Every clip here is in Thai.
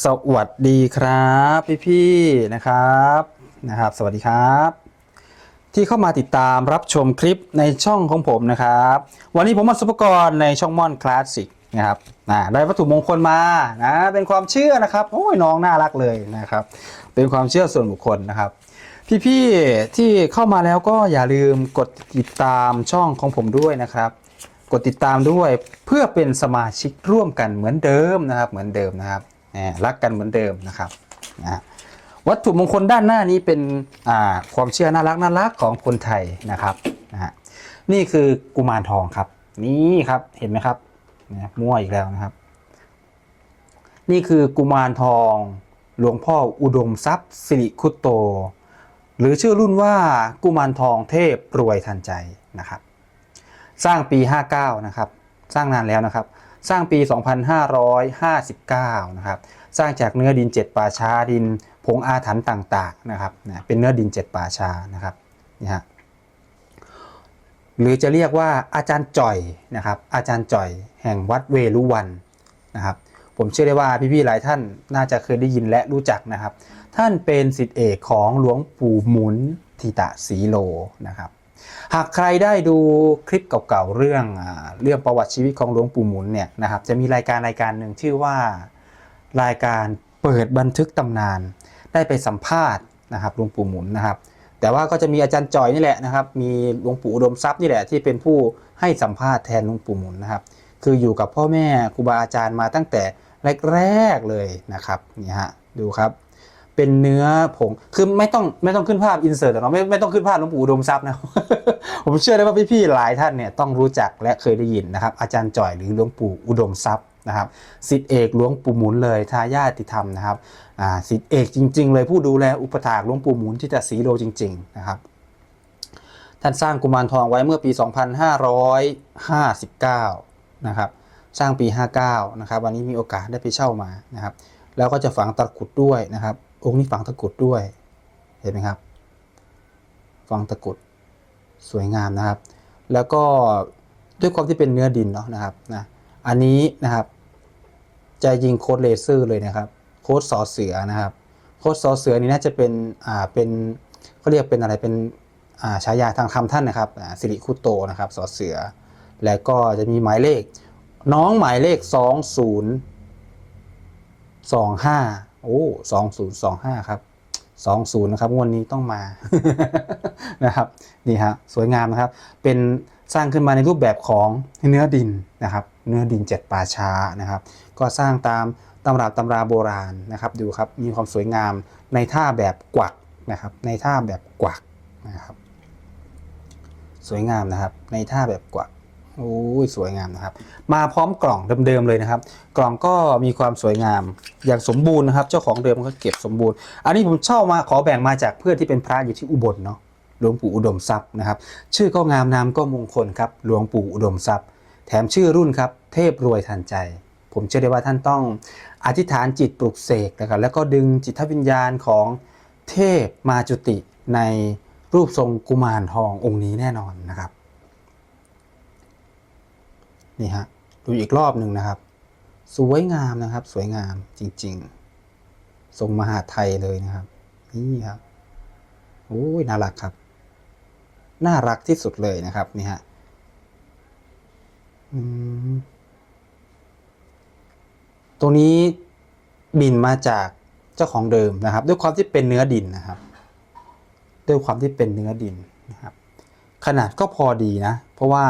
สวัสดีครับพี่ๆนะครับนะครับ สวัสดีครับ ที่เข้ามาติดตามรับชมคลิปในช่องของผมนะครับ วันนี้ผมมาสุปกรณ์ในช่องม่อนคลาสสิกนะครับนะได้วัตถุมงคลมานะเป็นความเชื่อนะครับโอ้ยน้องน่ารักเลยนะครับ เป็นความเชื่อส่วนบุคคลนะครับ พี่ๆที่เข้ามาแล้วก็อย่าลืมกดติดตามช่องของผมด้วยนะครับกดติดตามด้วยเพื่อเป็นสมาชิกร่วมกันเหมือนเดิมนะครับเหมือนเดิมนะครับ รักกันเหมือนเดิมนะครับนะวัตถุมงคลด้านหน้านี้เป็นความเชื่อน่ารักน่ารักของคนไทยนะครับนะนี่คือกุมารทองครับ นี่ครับเห็นไหมครับนี่ยมั่วอีกแล้วนะครับ นี่คือกุมารทองหลวงพ่ออุดมทรัพย์สิริคุตโต หรือชื่อรุ่นว่ากุมารทองเทพรวยทันใจนะครับ สร้างปี 59 นะครับ สร้างนานแล้วนะครับ สร้างปี 2559 นะครับ สร้างจากเนื้อดิน 7 ป่าช้าดินผงอาถรรพ์ต่างๆนะครับนะเป็นเนื้อดิน 7 ป่าช้านะครับนี่ฮะหรือจะเรียกว่าอาจารย์จ่อยนะครับ อาจารย์จ่อยแห่งวัดเวลุวันนะครับ ผมเชื่อได้ว่าพี่ๆหลายท่านน่าจะเคยได้ยินและรู้จักนะครับ ท่านเป็นสิทธิเอกของหลวงปู่หมุนทิตะสีโลนะครับ หากใครได้ดูคลิปเก่าๆเรื่องเรื่องประวัติชีวิตของหลวงปู่หมุนเนี่ยนะครับจะมีรายการรายการหนึ่งชื่อว่ารายการเปิดบันทึกตำนาน ได้ไปสัมภาษณ์นะครับหลวงปู่หมุนนะครับ แต่ว่าก็จะมีอาจารย์จอยนี่แหละนะครับ มีหลวงปู่อุดมทรัพย์นี่แหละที่เป็นผู้ให้สัมภาษณ์แทนหลวงปู่หมุนนะครับ คืออยู่กับพ่อแม่ครูบาอาจารย์มาตั้งแต่แรกๆเลยนะครับนี่ฮะดูครับ เป็นเนื้อผง คือไม่ต้องไม่ต้องขึ้นภาพอินเสิร์ตเนาะไม่ไม่ต้องขึ้นภาพหลวงปู่อุดมทรัพย์นะ ผมเชื่อได้ว่าพี่ๆหลายท่านเนี่ยต้องรู้จักและเคยได้ยินนะครับ อาจารย์จ่อยหรือหลวงปู่อุดมทรัพย์นะครับสิทธิเอกหลวงปู่หมุนเลยทายาติธรรมนะครับอ่าสิทธิเอกจริง ๆ เลยผู้ดูแลอุปถากหลวงปู่หมุนที่ตะสีโลจริง ๆ นะครับ ท่านสร้างกุมารทองไว้เมื่อปี 2559 นะครับ สร้างปี 59 นะครับ วันนี้มีโอกาสได้ไปเช่ามานะครับ แล้วก็จะฝังตะกุดด้วยนะครับ องค์นี้ฝังตะกรุดด้วย เห็นไหมครับ ฝังตะกรุดสวยงามนะครับ แล้วก็ด้วยความที่เป็นเนื้อดินเนาะนะครับนะอันนี้นะครับ จะยิงโค้ดเลเซอร์เลยนะครับ โค้ดสอเสือนะครับ โค้ดสอเสือนี่น่าจะเป็นอ่าเป็นเขาเรียกเป็นอะไรเป็นอ่าฉายาทางธรรมท่านนะครับสิริคุโตนะครับสอเสือ แล้วก็จะมีหมายเลข น้องหมายเลข 20 25 โอ้2025ครับ20นะครับงวดนี้ต้องมานะครับนี่ฮะสวยงามนะครับ เป็นสร้างขึ้นมาในรูปแบบของเนื้อดินนะครับ เนื้อดินเจ็ดป่าช้านะครับ ก็สร้างตามตำราตำราโบราณนะครับดูครับมีความสวยงามในท่าแบบกวักนะครับ ในท่าแบบกวักนะครับ สวยงามนะครับ ในท่าแบบกวัก โอ้ยสวยงามนะครับ มาพร้อมกล่องเดิมๆเลยนะครับ กล่องก็มีความสวยงามอย่างสมบูรณ์นะครับ เจ้าของเดิมก็เก็บสมบูรณ์ อันนี้ผมเช่ามาขอแบ่งมาจากเพื่อนที่เป็นพระอยู่ที่อุบลเนาะหลวงปู่อุดมทรัพย์นะครับ ชื่อก็งามนามก็มงคลครับหลวงปู่อุดมทรัพย์ แถมชื่อรุ่นครับ เทพรวยทันใจ ผมเชื่อได้ว่าท่านต้องอธิษฐานจิตปลุกเสกนะครับแล้วก็ดึงจิตวิญญาณของเทพมาจุติในรูปทรงกุมารทององค์นี้แน่นอนนะครับ นี่ฮะดูอีกรอบหนึ่งนะครับ สวยงามนะครับ สวยงามจริงๆทรงมหาไทยเลยนะครับ นี่ครับโอ้ยน่ารักครับ น่ารักที่สุดเลยนะครับนี่ฮะตรงนี้บินมาจากเจ้าของเดิมนะครับ ด้วยความที่เป็นเนื้อดินนะครับ ด้วยความที่เป็นเนื้อดินนะครับ ขนาดก็พอดีนะ เพราะว่า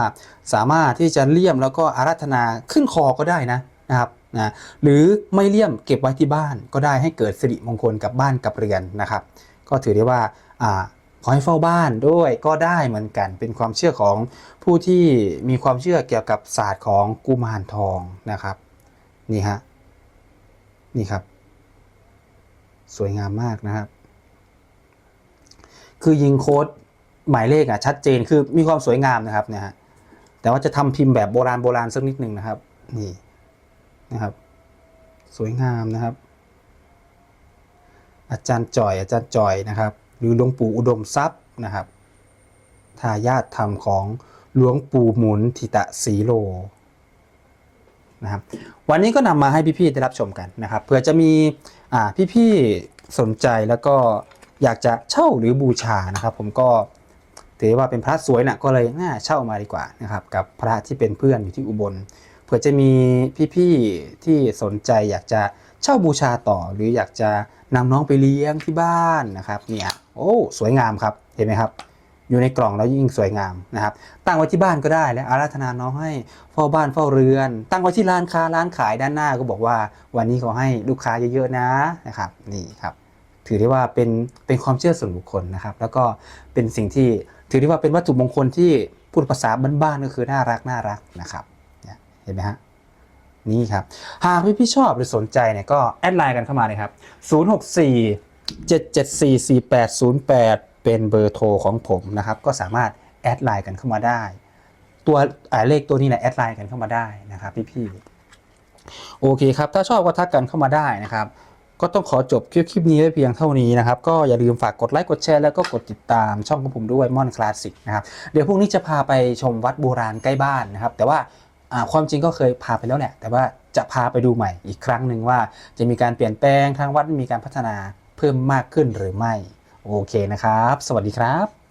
สามารถที่จะเลี่ยมแล้วก็อารัธนาขึ้นคอก็ได้นะนะครับนะหรือไม่เลี่ยมเก็บไว้ที่บ้านก็ได้ให้เกิดสิริมงคลกับบ้านกับเรือนนะครับ ก็ถือได้ว่าอ่าขอให้เฝ้าบ้านด้วยก็ได้เหมือนกันเป็นความเชื่อของผู้ที่มีความเชื่อเกี่ยวกับศาสตร์ของกุมารทองนะครับนี่ฮะนี่ครับ สวยงามมากนะครับ คือยิงโค้ด หมายเลขอะชัดเจนคือมีความสวยงามนะครับเนะฮะแต่ว่าจะทำพิมพ์แบบโบราณโบราณสักนิดหนึ่งนะครับ นี่นะครับ สวยงามนะครับ อาจารย์จ่อยอาจารย์จ่อยนะครับ หรือหลวงปู่อุดมทรัพย์นะครับทายาทธรรมของหลวงปู่หมุนทิตะสีโลนะครับวันนี้ก็นำมาให้พี่ๆได้รับชมกันนะครับเผื่อจะมีอ่าพี่ๆสนใจแล้วก็อยากจะเช่าหรือบูชานะครับ ผมก็ ถือว่าเป็นพระสวยนะก็เลยน่าเช่ามาดีกว่านะครับกับพระที่เป็นเพื่อนอยู่ที่อุบลเผื่อจะมีพี่ๆที่สนใจอยากจะเช่าบูชาต่อ หรืออยากจะนำน้องไปเลี้ยงที่บ้านนะครับเนี่ยโอ้สวยงามครับเห็นไหมครับ อยู่ในกล่องแล้วยิ่งสวยงามนะครับตั้งไว้ที่บ้านก็ได้และอาราธนาน้องให้เฝ้าบ้านเฝ้าเรือน ตั้งไว้ที่ร้านค้าร้านขายด้านหน้าก็บอกว่า วันนี้ขอให้ลูกค้าเยอะๆนะนะครับนี่ครับถือได้ว่าเป็นเป็นความเชื่อส่วนบุคคลนะครับ แล้วก็เป็นสิ่งที่ ถือได้ว่าเป็นวัตถุมงคลที่พูดภาษาบ้านๆก็คือน่ารักน่ารักนะครับเห็นไหมฮะนี่ครับ หากพี่พี่ๆชอบหรือสนใจเนี่ยก็แอดไลน์กันเข้ามาเลยครับ 064 7744808 เป็นเบอร์โทรของผมนะครับ ก็สามารถแอดไลน์กันเข้ามาได้ ตัวเลขตัวนี้แหละแอดไลน์กันเข้ามาได้นะครับพี่ๆโอเคครับ ถ้าชอบก็ทักกันเข้ามาได้นะครับ ก็ต้องขอจบคลิปคลิปนี้ไว้เพียงเท่านี้นะครับ ก็อย่าลืมฝากกดไลค์กดแชร์แล้วก็กดติดตามช่องของผมด้วยม่อนคลาสสิกนะครับเดี๋ยวพรุ่งนี้จะพาไปชมวัดโบราณใกล้บ้านนะครับ แต่ว่าอ่าความจริงก็เคยพาไปแล้วแหละแต่ว่าจะพาไปดูใหม่อีกครั้งหนึ่งว่า จะมีการเปลี่ยนแปลงทางวัดมีการพัฒนาเพิ่มมากขึ้นหรือไม่ โอเคนะครับ สวัสดีครับ